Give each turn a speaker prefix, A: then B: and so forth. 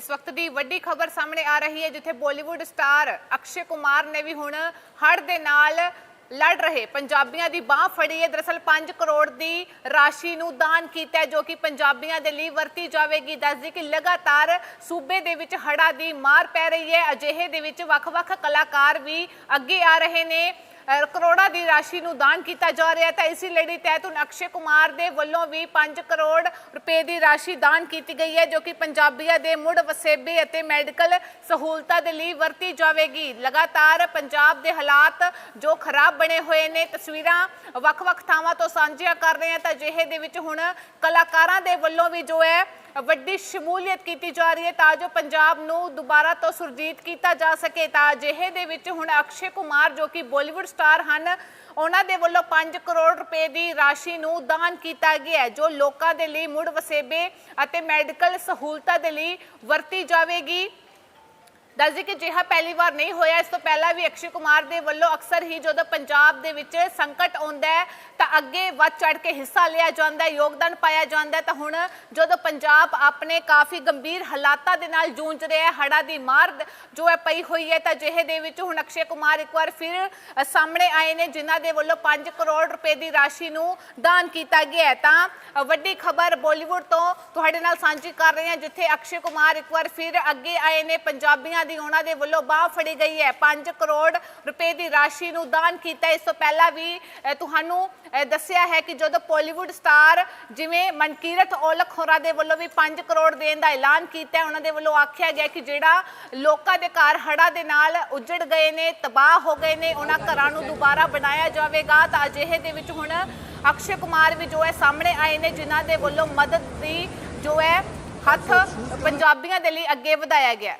A: ਇਸ ਵਕਤ ਦੀ ਵੱਡੀ ਖਬਰ ਸਾਹਮਣੇ ਆ ਰਹੀ ਹੈ, ਜਿੱਥੇ ਬਾਲੀਵੁੱਡ ਸਟਾਰ ਅਕਸ਼ੇ ਕੁਮਾਰ ਨੇ ਵੀ ਹੁਣ ਹੜ੍ਹ ਦੇ ਨਾਲ ਲੜ ਰਹੇ। ਪੰਜਾਬੀਆਂ ਦੀ ਬਾਹ ਫੜੀ ਹੈ। ਦਰਅਸਲ 5 ਕਰੋੜ ਦੀ ਰਾਸ਼ੀ ਨੂੰ ਦਾਨ ਕੀਤਾ ਜੋ ਕਿ ਪੰਜਾਬੀਆਂ ਦੇ ਲਈ ਵਰਤੀ ਜਾਵੇਗੀ। ਦੱਸਦੀ ਕਿ ਲਗਾਤਾਰ ਸੂਬੇ ਦੇ ਵਿੱਚ ਹੜ੍ਹਾਂ ਦੀ ਮਾਰ ਪੈ ਰਹੀ ਹੈ। ਅਜਿਹੇ ਦੇ ਵਿੱਚ ਵੱਖ-ਵੱਖ ਕਲਾਕਾਰ ਵੀ ਅੱਗੇ ਆ ਰਹੇ ਨੇ। ਕਰੋੜਾਂ ਦੀ ਰਾਸ਼ੀ ਨੂੰ ਦਾਨ ਕੀਤਾ ਜਾ ਰਿਹਾ ਤਾਂ ਇਸੇ ਲੜੀ ਤਹਿਤ ਹੁਣ ਅਕਸ਼ੇ ਕੁਮਾਰ ਦੇ ਵੱਲੋਂ ਵੀ 5 ਕਰੋੜ ਰੁਪਏ ਦੀ ਰਾਸ਼ੀ ਦਾਨ ਕੀਤੀ ਗਈ ਹੈ, ਜੋ ਕਿ ਪੰਜਾਬੀਆਂ ਦੇ ਮੁੜ ਵਸੇਬੇ ਅਤੇ ਮੈਡੀਕਲ ਸਹੂਲਤਾਂ ਦੇ ਲਈ ਵਰਤੀ ਜਾਵੇਗੀ। ਲਗਾਤਾਰ ਪੰਜਾਬ ਦੇ ਹਾਲਾਤ ਜੋ ਖਰਾਬ ਬਣੇ ਹੋਏ ਨੇ, ਤਸਵੀਰਾਂ ਵੱਖ-ਵੱਖ ਥਾਵਾਂ ਤੋਂ ਸਾਂਝੀਆਂ ਕਰ ਰਹੇ ਹਾਂ। ਤਾਂ ਅਜਿਹੇ ਦੇ ਵਿੱਚ ਹੁਣ ਕਲਾਕਾਰਾਂ ਦੇ ਵੱਲੋਂ ਵੀ ਜੋ ਹੈ ਵੱਡੀ ਸ਼ਮੂਲੀਅਤ ਕੀਤੀ ਜਾ ਰਹੀ ਹੈ ਤਾਂ ਜੋ ਪੰਜਾਬ ਨੂੰ ਦੁਬਾਰਾ ਤੋਂ ਸੁਰਜੀਤ ਕੀਤਾ ਜਾ ਸਕੇ। ਤਾਂ ਅਜਿਹੇ ਦੇ ਵਿੱਚ ਹੁਣ ਅਕਸ਼ੇ ਕੁਮਾਰ ਜੋ ਕਿ ਬਾਲੀਵੁੱਡ ਸਟਾਰ ਹਨ, ਉਹਨਾਂ ਦੇ ਵੱਲੋਂ 5 ਕਰੋੜ ਰੁਪਏ ਦੀ ਰਾਸ਼ੀ ਨੂੰ ਦਾਨ ਕੀਤਾ ਗਿਆ ਜੋ ਲੋਕਾਂ ਦੇ ਲਈ ਮੁੜ ਵਸੇਬੇ ਅਤੇ ਮੈਡੀਕਲ ਸਹੂਲਤਾਂ ਦੇ ਲਈ ਵਰਤੀ ਜਾਵੇਗੀ। ਦੱਸਦੀ ਕਿ ਜਿਹਾ ਪਹਿਲੀ ਵਾਰ ਨਹੀਂ ਹੋਇਆ। ਇਸ ਤੋਂ ਪਹਿਲਾਂ ਵੀ ਅਕਸ਼ੇ ਕੁਮਾਰ ਦੇ ਵੱਲੋਂ ਅਕਸਰ ਹੀ ਜਦੋਂ ਪੰਜਾਬ ਦੇ ਵਿੱਚ ਸੰਕਟ ਆਉਂਦਾ ਹੈ, ਤਾਂ ਅੱਗੇ ਵੱਧ ਚੜ ਕੇ ਹਿੱਸਾ ਲਿਆ ਜਾਂਦਾ ਹੈ, ਯੋਗਦਾਨ ਪਾਇਆ ਜਾਂਦਾ ਹੈ। ਤਾਂ ਹੁਣ ਜਦੋਂ ਪੰਜਾਬ ਆਪਣੇ ਕਾਫੀ ਗੰਭੀਰ ਹਾਲਾਤਾਂ ਦੇ ਨਾਲ ਜੂਝ ਰਿਹਾ ਹੈ, ਹੜ੍ਹਾਂ ਦੀ ਮਾਰ ਜੋ ਹੈ ਪਈ ਹੋਈ ਹੈ, ਤਾਂ ਜਿਹੇ ਦੇ ਵਿੱਚ ਹੁਣ ਅਕਸ਼ੇ ਕੁਮਾਰ ਇੱਕ ਵਾਰ ਫਿਰ ਸਾਹਮਣੇ ਆਏ ਨੇ, ਜਿਨ੍ਹਾਂ ਦੇ ਵੱਲੋਂ 5 ਕਰੋੜ ਰੁਪਏ ਦੀ ਰਾਸ਼ੀ ਨੂੰ ਦਾਨ ਕੀਤਾ ਗਿਆ ਹੈ। ਤਾਂ ਵੱਡੀ ਖਬਰ ਬਾਲੀਵੁੱਡ ਤੋਂ ਤੁਹਾਡੇ ਨਾਲ ਸਾਂਝੀ ਕਰ ਰਹੇ ਹਾਂ, ਜਿੱਥੇ ਅਕਸ਼ੇ ਕੁਮਾਰ ਇੱਕ ਵਾਰ ਫਿਰ ਅੱਗੇ ਆਏ ਨੇ, ਪੰਜਾਬੀਆਂ ਦੀ ਉਹਨਾਂ ਦੇ ਵੱਲੋਂ ਬਾਹ ਫੜੀ ਗਈ ਹੈ। 5 ਕਰੋੜ ਰੁਪਏ ਦੀ ਰਾਸ਼ੀ ਨੂੰ ਦਾਨ ਕੀਤਾ ਇਸ ਤੋਂ ਪਹਿਲਾਂ ਵੀ ਤੁਹਾਨੂੰ ਦੱਸਿਆ ਹੈ ਕਿ ਜਦੋਂ ਪੋਲੀਵੁੱਡ ਸਟਾਰ ਜਿਵੇਂ ਮਨਕੀਰਤ ਔਲਖ ਹੋਰਾਂ ਦੇ ਵੱਲੋਂ ਵੀ 5 ਕਰੋੜ ਦੇਣ ਦਾ ਐਲਾਨ ਕੀਤਾ ਉਹਨਾਂ ਦੇ ਵੱਲੋਂ ਆਖਿਆ ਗਿਆ ਕਿ ਜਿਹੜਾ ਲੋਕਾਂ ਦੇ ਘਰ ਹੜ੍ਹਾਂ ਦੇ ਨਾਲ ਉਜੜ ਗਏ ਨੇ, ਤਬਾਹ ਹੋ ਗਏ ਨੇ, ਉਹਨਾਂ ਘਰਾਂ ਨੂੰ ਦੁਬਾਰਾ ਬਣਾਇਆ ਜਾਵੇਗਾ। ਤਾਂ ਅਜਿਹੇ ਦੇ ਵਿੱਚ ਹੁਣ ਅਕਸ਼ੇ ਕੁਮਾਰ ਵੀ ਜੋ ਹੈ ਸਾਹਮਣੇ ਆਏ ਨੇ, ਜਿਨ੍ਹਾਂ ਦੇ ਵੱਲੋਂ ਮਦਦ ਦੀ ਜੋ ਹੈ ਹੱਥ ਪੰਜਾਬੀਆਂ ਦੇ ਲਈ ਅੱਗੇ ਵਧਾਇਆ ਗਿਆ